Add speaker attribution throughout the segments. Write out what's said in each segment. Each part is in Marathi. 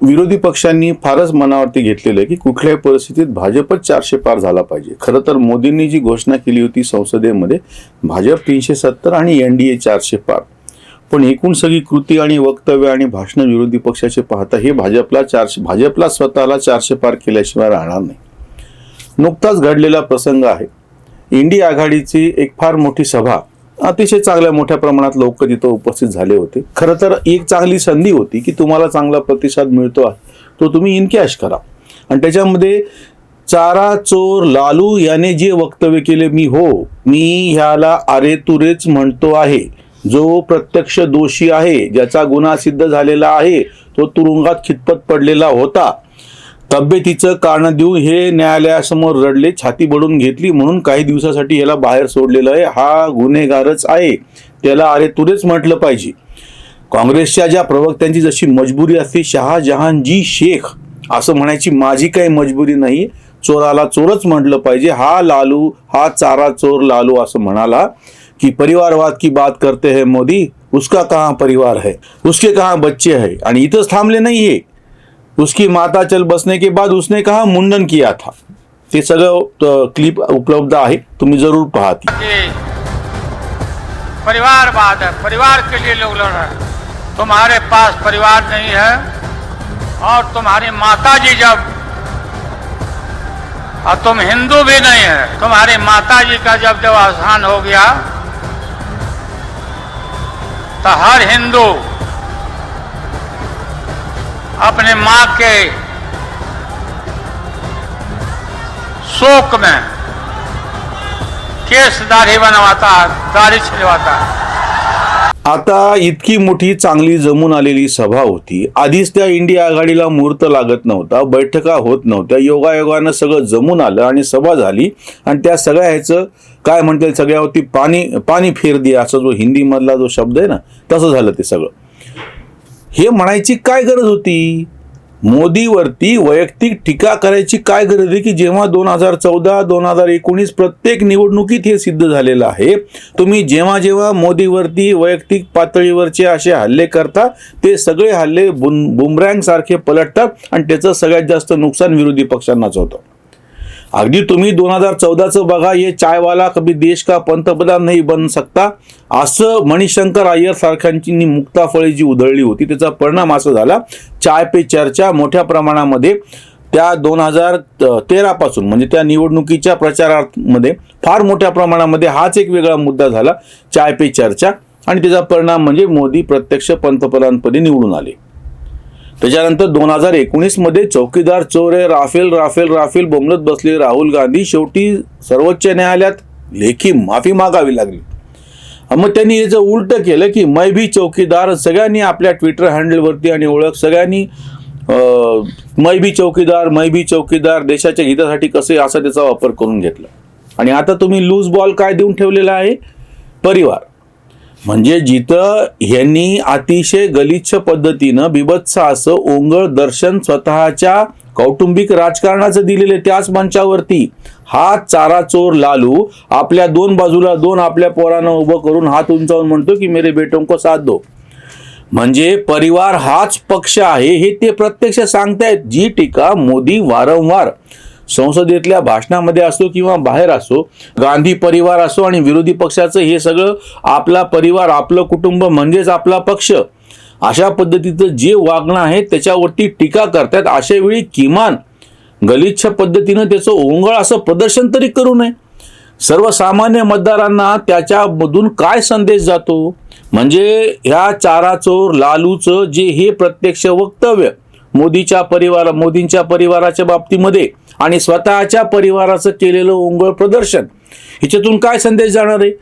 Speaker 1: विरोधी पक्षांनी फारच मनावरती घेतलेलं आहे की कुठल्याही परिस्थितीत भाजपच चारशे पार झाला पाहिजे. खरं तर मोदींनी जी घोषणा केली होती संसदेमध्ये भाजप तीनशे सत्तर आणि एन डी ए चारशे पार. पण एकूण सगळी कृती आणि वक्तव्य आणि भाषण विरोधी पक्षाचे पाहता हे भाजपला चारशे भाजपला स्वतःला चारशे पार केल्याशिवाय राहणार नाही. नुकताच घडलेला प्रसंग आहे. इंडिया आघाडीची एक फार मोठी सभा अतिशय चांगल्या मोठ्या प्रमाणात लोक तिथं उपस्थित झाले होते. खरं तर एक चांगली संधी होती की तुम्हाला चांगला प्रतिसाद मिळतो आहे. तो तुम्ही इनकॅश करा. आणि त्याच्यामध्ये चारा चोर लालू याने जे वक्तव्य केले मी हो मी ह्याला अरे तुरेच म्हणतो आहे. जो प्रत्यक्ष दोषी आहे ज्याचा गुन्हा सिद्ध झालेला आहे तो तुरुंगात खितपत पडलेला होता. तब्येतीचं कारण देऊन हे न्यायालयासमोर रडले छाती बडून घेतली म्हणून काही दिवसासाठी याला बाहेर सोडलेलं आहे. हा गुन्हेगारच आहे. त्याला अरे तुरेच म्हटलं पाहिजे. काँग्रेसच्या ज्या प्रवक्त्यांची जशी मजबुरी असते शहाजहानजी शेख असं म्हणायची माझी काही मजबुरी नाही. चोराला चोरच म्हटलं पाहिजे. हा लालू हा चारा चोर लालू असं म्हणाला की परिवारवाद की बात करते है मोदी? उसका कहाँ परिवार है? उसके कहाँ बच्चे है? आणि इथंच थांबले नाही हे उसकी माता चल बसने के बाद उसने कहा, मुंडन किया था। ते सगळं क्लिप उपलब्ध आहे, तुम्ही ज़रूर पहा ती
Speaker 2: ये परिवारवाद है, परिवार के लिए लोग लड़ रहे हैं। तुम्हारे पास परिवार नहीं है, और तुम्हारी माता जी जब, और तुम हिंदू भी नहीं है, तुम्हारी माता जी का जब जब आसान हो गया तो हर हिंदू अपने माँ के शोक में केस दाढ़ी बनवाता दाढ़ी छिलवाता।
Speaker 1: आता इतकी मोठी चांगली जमून आलेली सभा होती. आधीच त्या इंडिया आघाडीला मुहूर्त लागत नव्हता बैठका होत नव्हत्या योगायोगानं सगळं जमून आलं आणि सभा झाली. आणि त्या सगळ्या ह्याचं काय म्हणता येईल सगळ्यावरती पाणी पाणी फेर दिया असा जो हिंदीमधला जो शब्द आहे ना तसं झालं ते सगळं. हे म्हणायची काय गरज होती? मोदीवरती वैयक्तिक टीका करायची काय गरज आहे की जेव्हा दोन हजार चौदा दोन हजार एकोणीस प्रत्येक निवडणुकीत हे सिद्ध झालेलं आहे तुम्ही जेव्हा जेव्हा मोदीवरती वैयक्तिक पातळीवरचे असे हल्ले करता ते सगळे हल्ले बुम बुमरँग सारखे पलटतात आणि त्याचं सगळ्यात जास्त नुकसान विरोधी पक्षांनाच होतं. अगदी तुम्ही दोन हजार चौदाचं बघा ये चायवाला कभी देश का पंतप्रधान नाही बन सकता असं मणिशंकर अय्यर सारख्यांची मुक्ताफळी जी उधळली होती. त्याचा परिणाम असा झाला चाय पे चर्चा मोठ्या प्रमाणामध्ये त्या दोन हजार तेरापासून म्हणजे त्या निवडणुकीच्या प्रचारामध्ये फार मोठ्या प्रमाणामध्ये हाच एक वेगळा मुद्दा झाला चाय पे चर्चा. आणि त्याचा परिणाम म्हणजे मोदी प्रत्यक्ष पंतप्रधानपदी निवडून आले. त्याच्यानंतर दोन हजार एकोणीसमध्ये चौकीदार चोरे राफेल राफेल राफेल बोमलत बसले. राहुल गांधी शेवटी सर्वोच्च न्यायालयात लेखी माफी मागावी लागली. मग त्यांनी याचं उलट केलं की मै भी चौकीदार सगळ्यांनी आपल्या ट्विटर हँडलवरती आणि ओळख सगळ्यांनी मै भी चौकीदार मै भी चौकीदार देशाच्या हितासाठी कसे असा त्याचा वापर करून घेतला. आणि आता तुम्ही लूज बॉल काय देऊन ठेवलेला आहे? परिवार. म्हणजे जिथं ह्यांनी अतिशय गलिच्छ पद्धतीनं बिभत्स असं ओंगळ दर्शन स्वतःच्या कौटुंबिक राजकारणाचं दिलेले त्याच मंचावरती. हा चारा चोर लालू आपल्या दोन बाजूला दोन आपल्या पोरांना उभं करून हात उंचावून म्हणतो की मेरे बेटों को साथ दो. म्हणजे परिवार हाच पक्ष आहे हे ते प्रत्यक्ष सांगतायत. जी टीका मोदी वारंवार संसदेतल्या भाषणामध्ये असो किंवा बाहेर असो गांधी परिवार असो आणि विरोधी पक्षाचं हे सगळं आपला परिवार आपलं कुटुंब म्हणजेच आपला पक्ष अशा पद्धतीचं जे वागणं आहे त्याच्यावरती टीका करतात. अशा वेळी किमान गलिच्छ पद्धतीनं त्याचं ओंगळ असं प्रदर्शन तरी करू नये. सर्वसामान्य मतदारांना त्याच्यामधून काय संदेश जातो? म्हणजे ह्या चारा चोर लालूचं जे हे प्रत्यक्ष वक्तव्य मोदीच्या परिवारा मोदींच्या परिवाराच्या बाबतीमध्ये आणि स्वतःच्या परिवाराचं केलेलं ओंगळ प्रदर्शन. ह्याच्यातून काय संदेश जाणार आहे?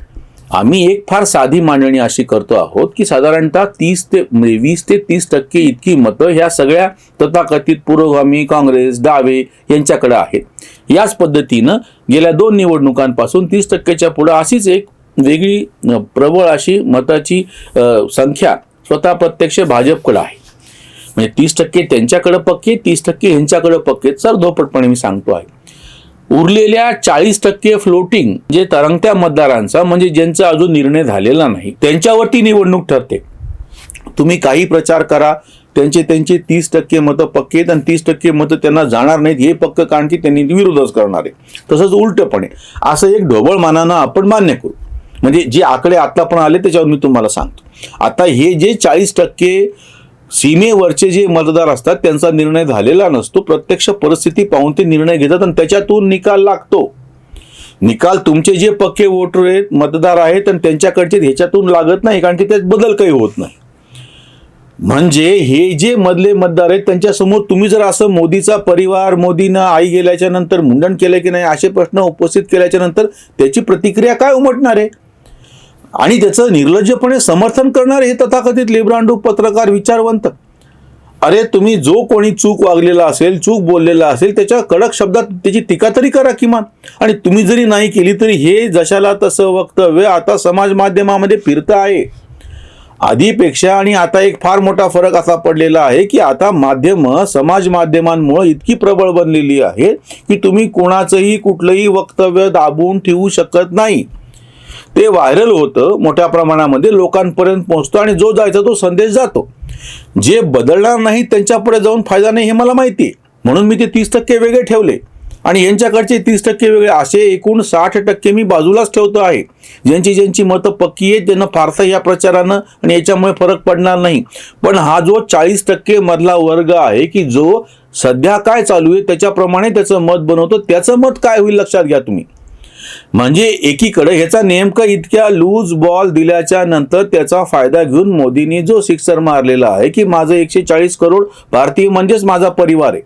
Speaker 1: आम्ही एक फार साधी मांडणी अशी करतो आहोत की साधारणतः तीस ते म्हणजे वीस ते तीस टक्के इतकी मतं ह्या सगळ्या तथाकथित पुरोगामी काँग्रेस डावे यांच्याकडे आहेत. याच पद्धतीनं गेल्या दोन निवडणुकांपासून तीस टक्क्याच्या पुढं अशीच एक वेगळी प्रबळ अशी मताची संख्या स्वतः प्रत्यक्ष भाजपकडे आहे. म्हणजे तीस टक्के त्यांच्याकडे पक्के तीस टक्के ह्यांच्याकडे पक्के. सरधोपटपणे मी सांगतो आहे. उरलेल्या चाळीस टक्के फ्लोटिंग जे तरंगत्या मतदारांचा म्हणजे ज्यांचा अजून निर्णय झालेला नाही त्यांच्यावरती निवडणूक ठरते. तुम्ही काही प्रचार करा त्यांचे त्यांचे तीस टक्के मतं पक्के आहेत आणि तीस टक्के मतं त्यांना जाणार नाहीत हे पक्क कारण की त्यांनी विरोधच करणार आहे. तसंच उलटपणे असं एक ढोबळ मानानं आपण मान्य करू. म्हणजे जे आकडे आत्ता पण आले त्याच्यावर मी तुम्हाला सांगतो. आता हे जे चाळीस टक्के सीमेवरचे जे मतदार असतात त्यांचा निर्णय झालेला नसतो. प्रत्यक्ष परिस्थिती पाहून ते निर्णय घेतात आणि त्याच्यातून निकाल लागतो. निकाल तुमचे जे पक्के वोटर आहेत मतदार आहेत आणि त्यांच्याकडचे ह्याच्यातून लागत नाही कारण की त्यात बदल काही होत नाही. म्हणजे हे जे मधले मतदार आहेत त्यांच्यासमोर तुम्ही जर असं मोदीचा परिवार मोदीनं आई गेल्याच्यानंतर मुंडन केलं की नाही असे प्रश्न उपस्थित केल्याच्यानंतर त्याची प्रतिक्रिया काय उमटणार आहे? आणि त्याचं निर्लज्जपणे समर्थन करणारे हे तथाकथित लिब्रांडू पत्रकार विचारवंत. अरे तुम्ही जो कोणी चूक वागलेला असेल चूक बोललेला असेल त्याच्या कडक शब्दात त्याची टीका तरी करा किमान. आणि तुम्ही जरी नाही केली तरी हे जशाला तसं वक्तव्य आता समाज माध्यमामध्ये फिरतं आहे. आधीपेक्षा आणि आता एक फार मोठा फरक असा पडलेला आहे की आता माध्यम समाज माध्यमांमुळे इतकी प्रबळ बनलेली आहे की तुम्ही कोणाचंही कुठलंही वक्तव्य दाबून ठेवू शकत नाही. ते व्हायरल होतं मोठ्या प्रमाणामध्ये लोकांपर्यंत पोहोचतो आणि जो जायचा तो संदेश जातो. जे बदलणार नाही त्यांच्यापुढे जाऊन फायदा नाही हे मला माहिती आहे. म्हणून मी ते तीस टक्के वेगळे ठेवले. आणि यांच्याकडचे तीस टक्के वेगळे असे एकूण साठ टक्के मी बाजूलाच ठेवतो आहे. ज्यांची ज्यांची मतं पक्की आहेत त्यांना फारसं या प्रचारानं आणि याच्यामुळे फरक पडणार नाही. पण हा जो चाळीस टक्के मधला वर्ग आहे की जो सध्या काय चालू आहे त्याच्याप्रमाणे त्याचं मत बनवतो त्याचं मत काय होईल लक्षात घ्या तुम्ही. म्हणजे एकीकडे ह्याचा नेमका इतक्या लूज बॉल दिल्याच्या नंतर त्याचा फायदा घेऊन मोदींनी जो सिक्सर मारलेला आहे की माझं एकशे चाळीस करोड भारतीय म्हणजेच माझा परिवार आहे.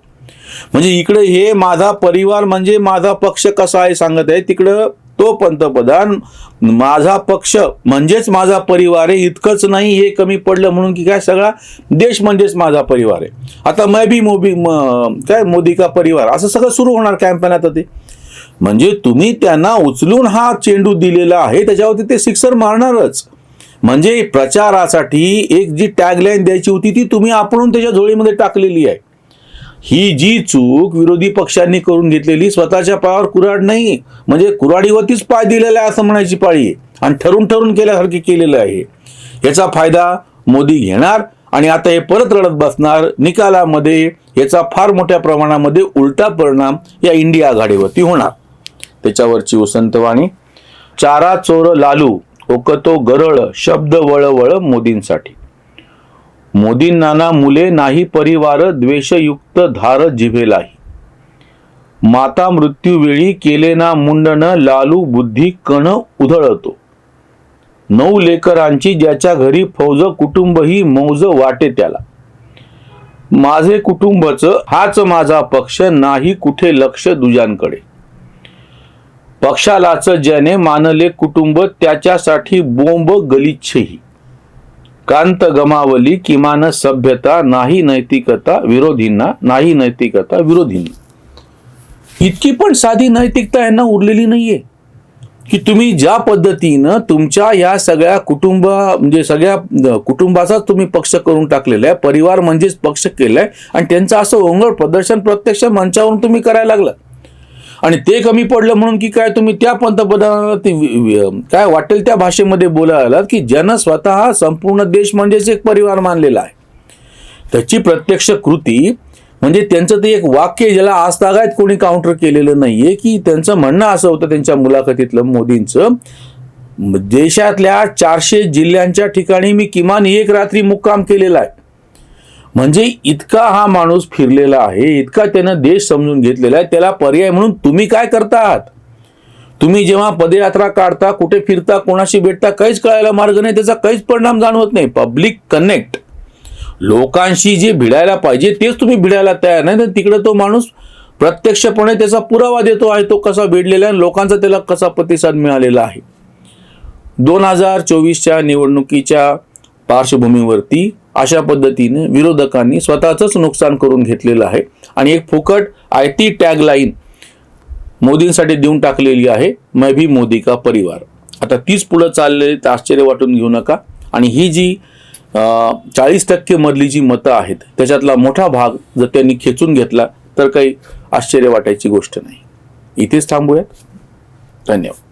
Speaker 1: म्हणजे इकडे हे माझा परिवार म्हणजे माझा पक्ष कसा आहे सांगत आहे. तिकडं तो पंतप्रधान माझा पक्ष म्हणजेच माझा परिवार आहे. इतकंच नाही हे कमी पडलं म्हणून की काय सगळा देश म्हणजेच माझा परिवार आहे. आता मै बी मोबी काय मोदी का परिवार? असं सगळं सुरू होणार कॅम्पेन आता ते. म्हणजे तुम्ही त्यांना उचलून हा चेंडू दिलेला आहे त्याच्यावरती ते सिक्सर मारणारच. म्हणजे प्रचारासाठी एक जी टॅगलाईन द्यायची होती ती तुम्ही आपण त्याच्या झोळीमध्ये टाकलेली आहे. ही जी चूक विरोधी पक्षांनी करून घेतलेली स्वतःच्या पायावर कुऱ्हाड नाही म्हणजे कुऱ्हाडीवरतीच पाय दिलेला आहे असं म्हणायची पाळी आहे. आणि ठरून ठरून केल्यासारखे केलेलं आहे. याचा फायदा मोदी घेणार आणि आता हे परत रडत बसणार निकालामध्ये याचा फार मोठ्या प्रमाणामध्ये उलटा परिणाम या इंडिया आघाडीवरती होणार. त्याच्यावरची वसंतवाणी. चारा चोर लालू ओकतो गरळ शब्द वळवळ मोदींसाठी. मोदींना मुले नाही परिवार द्वेषयुक्त धार जिभेलाही. माता मृत्यूवेळी केले ना मुंडन लालू बुद्धी कण उधळतो. नऊ लेकरांची ज्याच्या घरी फौज कुटुंबही मौज वाटे त्याला. माझे कुटुंबच हाच माझा पक्ष नाही कुठे लक्ष दुजांकडे. पक्षालाच ज्याने मानले कुटुंब त्याच्यासाठी बोंब गलिच्छही. कांत गमावली किमान सभ्यता नाही नैतिकता विरोधींना नाही नैतिकता विरोधींना. इतकी पण साधी नैतिकता यांना उरलेली नाहीये. की तुम्ही ज्या पद्धतीनं तुमच्या या सगळ्या कुटुंब म्हणजे सगळ्या कुटुंबाचाच तुम्ही पक्ष करून टाकलेला आहे परिवार म्हणजेच पक्ष केलाय आणि त्यांचं असं ओंगळ प्रदर्शन प्रत्यक्ष मंचावरून तुम्ही करायला लागला आणि ते कमी पडलं म्हणून की काय तुम्ही त्या पंतप्रधानाला ते वि- काय वाटेल त्या भाषेमध्ये बोलायला की ज्यांना स्वतः संपूर्ण देश म्हणजेच एक परिवार मानलेला आहे. त्याची प्रत्यक्ष कृती म्हणजे त्यांचं ते एक वाक्य ज्याला आज तागायत कोणी काउंटर केलेलं नाहीये की त्यांचं म्हणणं असं होतं त्यांच्या मुलाखतीतलं मोदींचं देशातल्या चारशे जिल्ह्यांच्या ठिकाणी मी किमान एक रात्री मुक्काम केलेला आहे. म्हणजे इतका हा माणूस फिरलेला आहे इतका त्यानं देश समजून घेतलेला आहे त्याला पर्याय म्हणून तुम्ही काय करतात? तुम्ही जेव्हा पदयात्रा काढता कुठे फिरता कोणाशी भेटता काहीच कळायला मार्ग नाही त्याचा काहीच परिणाम जाणवत नाही. पब्लिक कनेक्ट लोकांशी जे भिडायला पाहिजे तेच तुम्ही भिडायला तयार नाही. तर तिकडे तो माणूस प्रत्यक्षपणे त्याचा पुरावा देतो आहे तो कसा भिडलेला आहे आणि लोकांचा त्याला कसा प्रतिसाद मिळालेला आहे. दोन हजार चोवीसच्या निवडणुकीच्या पार्श्वभूमीवरती अशा पद्धतीने विरोधकांनी स्वतःच नुकसान करून घेतलेलं आहे. आणि एक फुकट आय टी टॅग लाईन मोदींसाठी देऊन टाकलेली आहे मै भी मोदी का परिवार. आता तीच पुढं चाललेली तर आश्चर्य वाटून घेऊ नका. आणि ही जी चाळीस टक्के मधली जी मतं आहेत त्याच्यातला मोठा भाग जर त्यांनी खेचून घेतला तर काही आश्चर्य वाटायची गोष्ट नाही. इथेच थांबूयात. धन्यवाद.